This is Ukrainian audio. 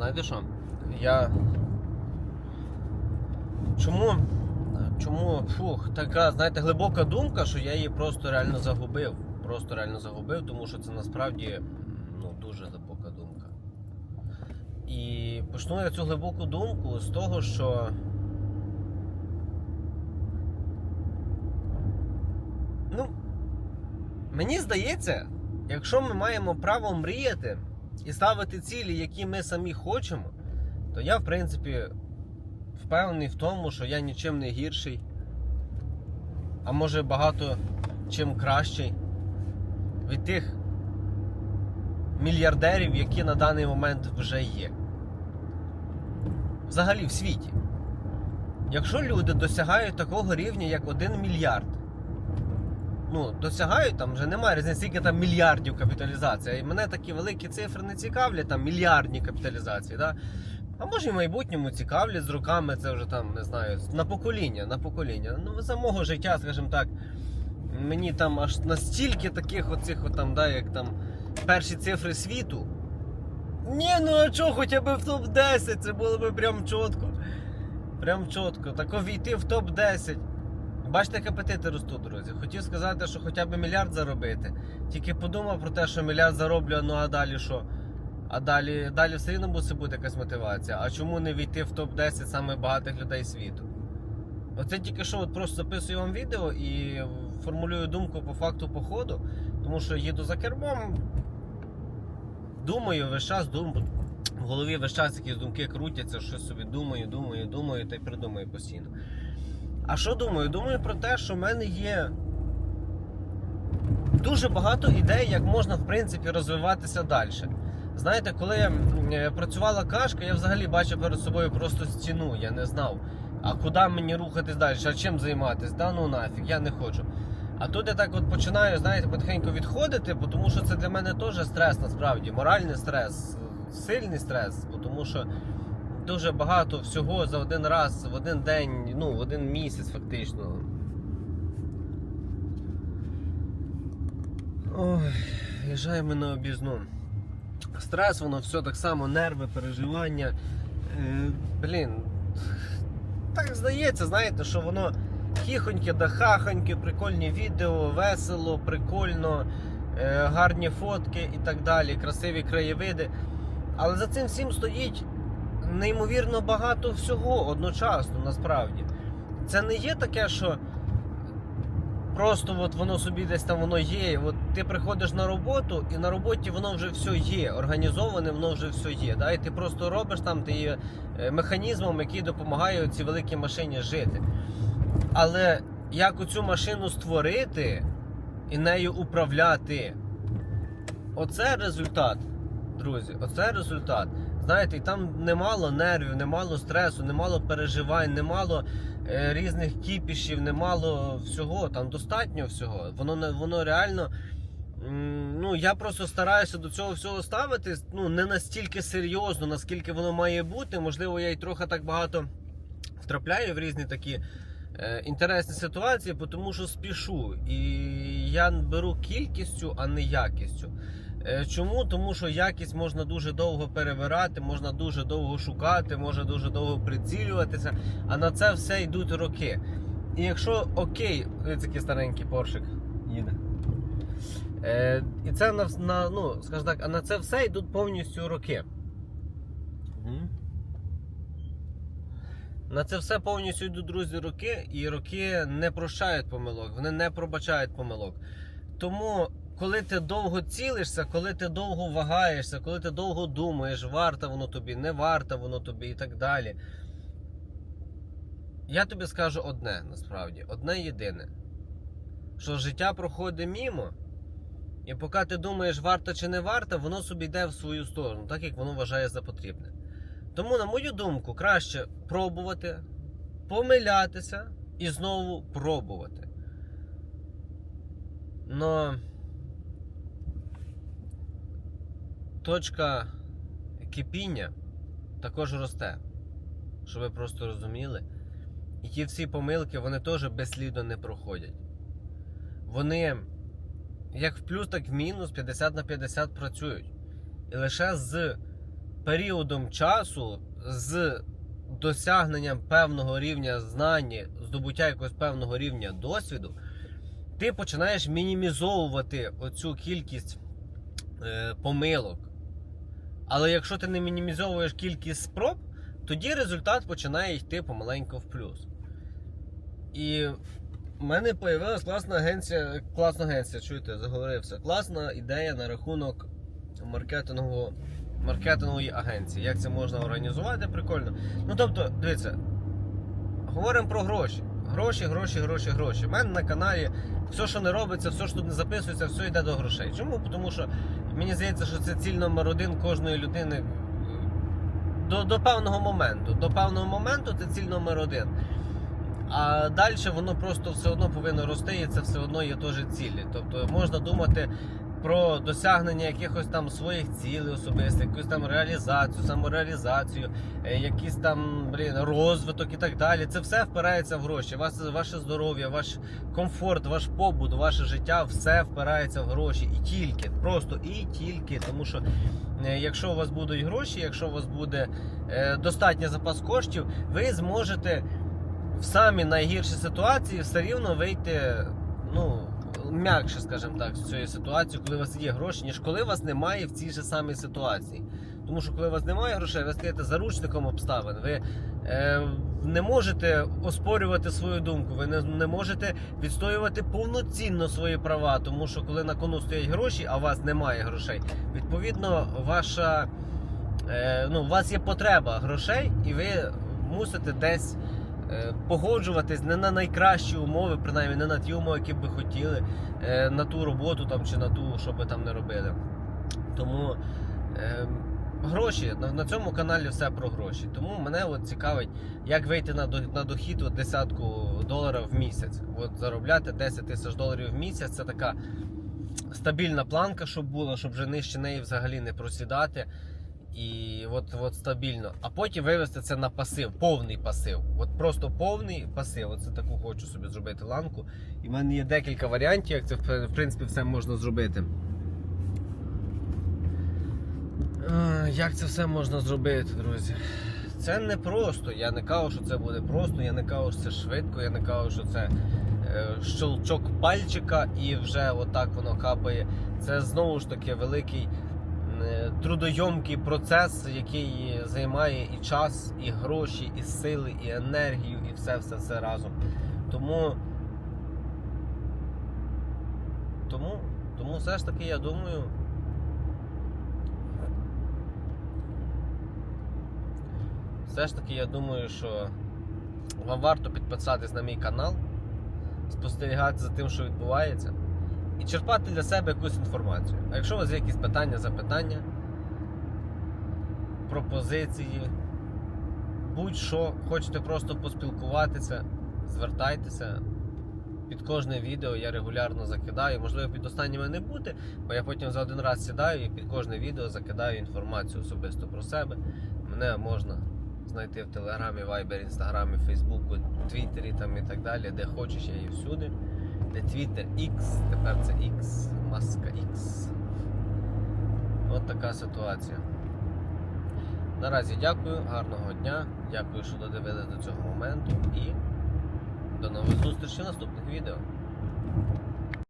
Знаєте що? Я. Чому? Чому фух, така, знаєте, глибока думка, що я її просто реально загубив. Просто реально загубив, тому що це насправді ну, дуже глибока думка. І почну я цю глибоку думку з того, що. Ну, мені здається, якщо ми маємо право мріяти і ставити цілі, які ми самі хочемо, то я, в принципі, впевнений в тому, що я нічим не гірший, а може багато чим кращий від тих мільярдерів, які на даний момент вже є. Взагалі в світі. Якщо люди досягають такого рівня, як 1 мільярд, ну, досягають, там вже немає різниці, скільки там мільярдів капіталізація. І мене такі великі цифри не цікавлять, там мільярдні капіталізації. Да? А може і в майбутньому цікавлять з роками, це вже там, не знаю, на покоління, на покоління. Ну, за мого життя, скажімо так, мені там аж настільки таких оцих, от там, да, як там перші цифри світу. Ні, ну а чого, хоча б в топ-10, це було б прям чітко. Прям чітко. Так війти в топ-10. Бачите, як апетити ростуть, друзі. Хотів сказати, що хоча б мільярд заробити. Тільки подумав про те, що мільярд зароблю, ну а далі що? А далі, далі все мусить бути якась мотивація. А чому не війти в топ-10 самих багатих людей світу? Оце тільки що от просто записую вам відео і формулюю думку по факту походу, тому що їду за кермом. Думаю, весь час думаю. В голові весь час якісь думки крутяться, щось собі думаю, думаю, думаю та й придумаю постійно. А що думаю? Думаю про те, що в мене є дуже багато ідей, як можна в принципі розвиватися далі. Знаєте, коли е, працювала кашка, я взагалі бачив перед собою просто стіну, я не знав. А куди мені рухатись далі, а чим займатися? Да ну нафіг, я не хочу. А тут я так от починаю, знаєте, потихеньку відходити, тому що це для мене теж стрес насправді, моральний стрес, сильний стрес, тому що дуже багато всього за один раз, в один день, ну, в один місяць фактично. Ой, їжджаємо на обізну. Стрес, воно все так само, нерви, переживання. Е, блін, так здається, знаєте, що воно хіхоньке да хахоньке, прикольні відео, весело, прикольно, е, гарні фотки і так далі, красиві краєвиди. Але за цим всім стоїть неймовірно багато всього одночасно, насправді. Це не є таке, що просто от воно собі десь там воно є. От ти приходиш на роботу, і на роботі воно вже все є. Організоване, воно вже все є. Да? І ти просто робиш там ти є е, механізмом, який допомагає цій великій машині жити. Але як оцю машину створити і нею управляти, оце результат, друзі, оце результат. Знаєте, і там немало нервів, немало стресу, немало переживань, немало е, різних кіпішів, немало всього. Там достатньо всього. Воно не- воно реально. Ну, я просто стараюся до цього всього ставити ну, не настільки серйозно, наскільки воно має бути. Можливо, я й трохи так багато втрапляю в різні такі е, інтересні ситуації, тому що спішу. І я беру кількістю, а не якістю. Е, Чому? Тому що якість можна дуже довго перевирати, можна дуже довго шукати, можна дуже довго прицілюватися, а на це все йдуть роки. І якщо окей, ось такий старенький поршик їде. Е, і це на, на ну, скажімо так, а на це все йдуть повністю роки. На це все повністю йдуть друзі роки, і роки не прощають помилок, вони не пробачають помилок. Тому, коли ти довго цілишся, коли ти довго вагаєшся, коли ти довго думаєш, варто воно тобі, не варто воно тобі і так далі. Я тобі скажу одне насправді, одне єдине. Що життя проходить мімо, і поки ти думаєш, варто чи не варто, воно собі йде в свою сторону, так як воно вважає за потрібне. Тому, на мою думку, краще пробувати, помилятися і знову пробувати. Но точка кипіння також росте. Щоб ви просто розуміли. І ті всі помилки, вони теж безслідно не проходять. Вони як в плюс, так і в мінус 50 на 50 працюють. І лише з періодом часу з досягненням певного рівня знань, здобуття якогось певного рівня досвіду, ти починаєш мінімізовувати оцю кількість е, помилок. Але якщо ти не мінімізовуєш кількість спроб, тоді результат починає йти помаленьку в плюс. І в мене з'явилася класна агенція, класна агенція, чуєте, заговорився. Класна ідея на рахунок маркетингового, маркетингової агенції. Як це можна організувати, прикольно. Ну тобто, дивіться, говоримо про гроші. Гроші, гроші, гроші, гроші. У мене на каналі все, що не робиться, все, що тут не записується, все йде до грошей. Чому? Тому що мені здається, що це ціль номер один кожної людини до, до певного моменту. До певного моменту це ціль номер один. А далі воно просто все одно повинно рости, і це все одно є теж цілі. Тобто можна думати про досягнення якихось там своїх цілей особистих, якусь там реалізацію, самореалізацію, е, якийсь там блін, розвиток і так далі. Це все впирається в гроші. Вас, ваше здоров'я, ваш комфорт, ваш побут, ваше життя все впирається в гроші. І тільки, просто і тільки. Тому що е, якщо у вас будуть гроші, якщо у вас буде е, достатній запас коштів, ви зможете в самі найгірші ситуації все рівно вийти, ну, м'якше, скажімо так, з цієї ситуації, коли у вас є гроші, ніж коли вас немає в цій же самій ситуації. Тому що коли у вас немає грошей, ви стаєте заручником обставин. Ви е, не можете оспорювати свою думку, ви не, не можете відстоювати повноцінно свої права, тому що коли на кону стоять гроші, а у вас немає грошей, відповідно, ваша, е, ну, у вас є потреба грошей, і ви мусите десь погоджуватись не на найкращі умови, принаймні не на ті умови, які б хотіли, е, на ту роботу там, чи на ту, що би там не робили. Тому е, гроші на, на цьому каналі все про гроші. Тому мене от цікавить, як вийти на, на дохід от десятку доларів в місяць. От заробляти 10 тисяч доларів в місяць це така стабільна планка, щоб була, щоб вже нижче неї взагалі не просідати. І от, от стабільно. А потім вивести це на пасив, повний пасив. От просто повний пасив. Оце таку хочу собі зробити ланку. І в мене є декілька варіантів, як це в принципі все можна зробити. Як це все можна зробити, друзі? Це не просто. Я не кажу, що це буде просто, я не кажу, що це швидко, я не кажу, що це е, щелчок пальчика і вже отак воно капає. Це знову ж таки великий трудойомкий процес, який займає і час, і гроші, і сили, і енергію, і все, все, все разом. Тому, тому, тому все ж таки я думаю. Все ж таки, я думаю, що вам варто підписатись на мій канал, спостерігати за тим, що відбувається, і черпати для себе якусь інформацію. А якщо у вас є якісь питання, запитання, пропозиції, будь-що, хочете просто поспілкуватися, звертайтеся. Під кожне відео я регулярно закидаю. Можливо, під останніми не буде, бо я потім за один раз сідаю і під кожне відео закидаю інформацію особисто про себе. Мене можна знайти в Телеграмі, Вайбері, Інстаграмі, Фейсбуку, Твіттері там і так далі, де хочеш, я є всюди. Де Twitter X, тепер це X, маска X. От така ситуація. Наразі дякую, гарного дня, дякую, що додивились до цього моменту і до нових зустрічей в наступних відео.